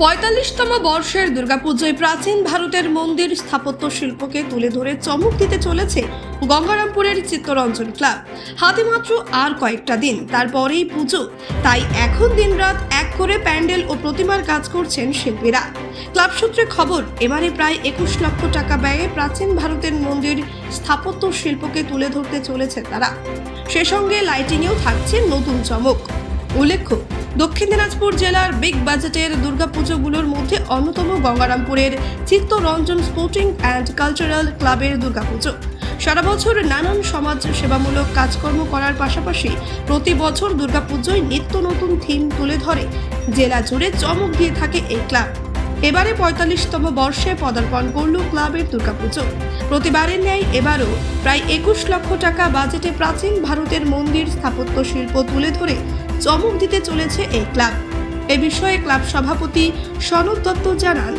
পঁয়তাল্লিশতম বর্ষের দুর্গাপুজোয় প্রাচীন ভারতের মন্দির স্থাপত্য শিল্পকে তুলে ধরে চমক দিতে চলেছে গঙ্গারামপুরের চিত্তরঞ্জন ক্লাব। হাতে মাত্র আর কয়েকটা দিন, তারপরেই পুজো। তাই এখন দিনরাত এক করে প্যান্ডেল ও প্রতিমার কাজ করছেন শিল্পীরা। ক্লাব সূত্রে খবর, এবারে প্রায় একুশ লক্ষ টাকা ব্যয়ে প্রাচীন ভারতের মন্দির স্থাপত্য শিল্পকে তুলে ধরতে চলেছে তারা। সে সঙ্গে লাইটিংয়েও থাকছে নতুন চমক। উল্লেখ্য, দক্ষিণ দিনাজপুর জেলার বিগ বাজেটের দুর্গাপুজোগুলোর মধ্যে অন্যতম গঙ্গারামপুরের চিত্তরঞ্জন স্পোর্টিং অ্যান্ড কালচারাল ক্লাবের দুর্গাপুজো। সারা বছর নানান সমাজ সেবামূলক কাজকর্ম করার পাশাপাশি প্রতি বছর দুর্গাপুজোয় নিত্য নতুন থিম তুলে ধরে। জেলা জুড়ে চমক দিয়ে থাকে এই ক্লাব। এবারে পঁয়তাল্লিশতম বর্ষে পদার্পণ করল ক্লাবের দুর্গাপুজো। প্রতিবারের ন্যায় এবারও প্রায় একুশ লক্ষ টাকা বাজেটে প্রাচীন ভারতের মন্দির স্থাপত্য শিল্প তুলে ধরে চমক দিতে চলেছে এই ক্লাব। এ বিষয়ে ক্লাব সভাপতি সনদ দত্ত জানান।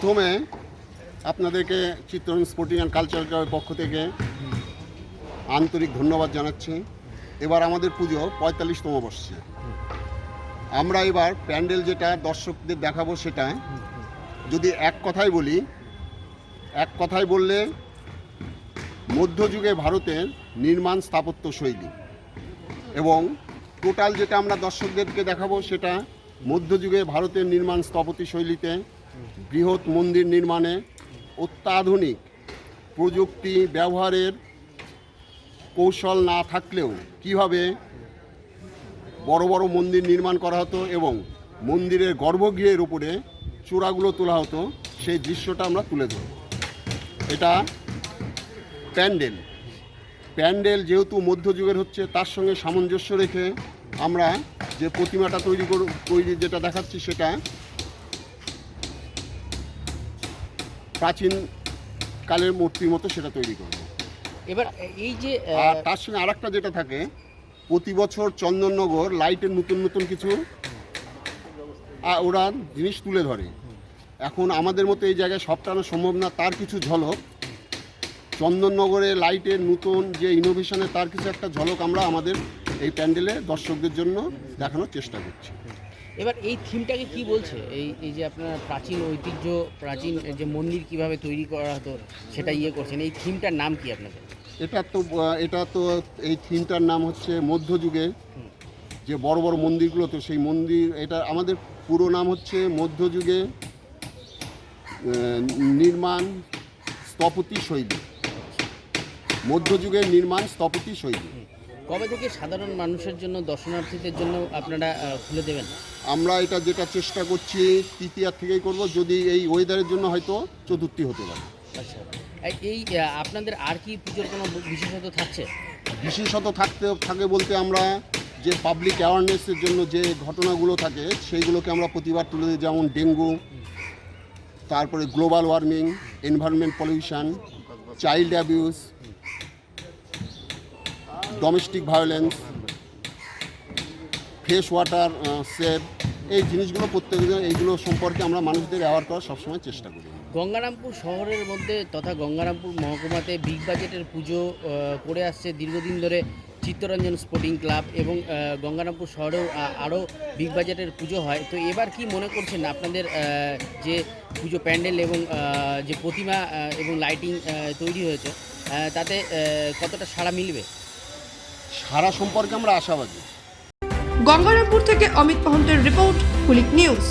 প্রথমে আপনাদেরকে চিত্তরঞ্জন স্পোর্টিং অ্যান্ড কালচারাল ক্লাবের পক্ষ থেকে আন্তরিক ধন্যবাদ জানাচ্ছি। এবার আমাদের পুজো পঁয়তাল্লিশতম বর্ষে। আমরা এবার প্যান্ডেল যেটা দর্শকদের দেখাবো সেটা যদি এক কথায় বলি, এক কথায় বললে মধ্যযুগে ভারতের নির্মাণ স্থাপত্য শৈলী এবং টোটাল যেটা আমরা দর্শকদেরকে দেখাবো সেটা মধ্যযুগে ভারতের নির্মাণ স্থপতি শৈলীতে বৃহৎ মন্দির নির্মাণে অত্যাধুনিক প্রযুক্তি ব্যবহারের কৌশল না থাকলেও কীভাবে বড় বড় মন্দির নির্মাণ করা হতো এবং মন্দিরের গর্ভগৃহের উপরে চূড়াগুলো তোলা হতো, সেই দৃশ্যটা আমরা তুলে ধরব। এটা প্যান্ডেল। প্যান্ডেল যেহেতু মধ্যযুগের হচ্ছে, তার সঙ্গে সামঞ্জস্য রেখে আমরা যে প্রতিমাটা তৈরি করু, তৈরি যেটা দেখাচ্ছি সেটা প্রাচীন কালের মূর্তির মতো সেটা তৈরি করব। এবার এই যে আর তার সঙ্গে আরেকটা যেটা থাকে প্রতি বছর চন্দননগর লাইটের নতুন নতুন কিছু ওরা জিনিস তুলে ধরে। এখন আমাদের মতো এই জায়গায় সবটা আনা সম্ভব না তার কিছু ঝলক। চন্দননগরে লাইটের নতুন যে ইনোভেশনে তার কিছু একটা ঝলক আমরা আমাদের এই প্যান্ডেলে দর্শকদের জন্য দেখানোর চেষ্টা করছি। এবার এই থিমটাকে কি বলছে? এই এই যে আপনার প্রাচীন ঐতিহ্য, প্রাচীন যে মন্দির কীভাবে তৈরি করা হতো, সেটা ইয়ে করছেন। এই থিমটার নাম কি আপনাদের? এটা তো এটা তো এই থিমটার নাম হচ্ছে মধ্যযুগে যে বড় বড় মন্দিরগুলো তো সেই মন্দির, এটা আমাদের পুরো নাম হচ্ছে মধ্যযুগে নির্মাণ স্থপতি শৈলী। মধ্যযুগের নির্মাণ স্থপতি শৈলী। কবে থেকে সাধারণ মানুষের জন্য দর্শনার্থীদের জন্য আপনারা খুলে দেবেন? আমরা এটা যেটা চেষ্টা করছি তৃতীয়ার থেকেই করব যদি এই ওয়েদারের জন্য হয়তো চতুর্থী হতে পারে। আচ্ছা। এই- আপনাদের আর কি পুজোর কোনো বিশেষত থাকছে? বিশেষত থাকতে থাকে বলতে আমরা যে পাবলিক অ্যাওয়ারনেসের জন্য যে ঘটনাগুলো থাকে সেইগুলোকে আমরা প্রতিবার তুলে দিই যেমন ডেঙ্গু তারপরে global warming environment pollution child abuse domestic violence fresh water save এই জিনিসগুলো প্রত্যেকদিন, এইগুলো সম্পর্কে আমরা মানুষদের অ্যাওয়ার করার সবসময় চেষ্টা করি। গঙ্গারামপুর শহরের মধ্যে তথা গঙ্গারামপুর মহকুমাতে বিগ বাজেটের পুজো করে আসছে দীর্ঘদিন ধরে চিত্তরঞ্জন স্পোর্টিং ক্লাব এবং গঙ্গারামপুর শহরেও আরও বিগ বাজেটের পুজো হয়। তো এবার কি মনে করছেন আপনাদের যে পুজো প্যান্ডেল এবং যে প্রতিমা এবং লাইটিং তৈরি হয়েছে তাতে কতটা সাড়া মিলবে? সারা সম্পর্কে আমরা আশাবাদী। গঙ্গারামপুর থেকে অমিত মহন্তের রিপোর্ট কুলিক নিউজ।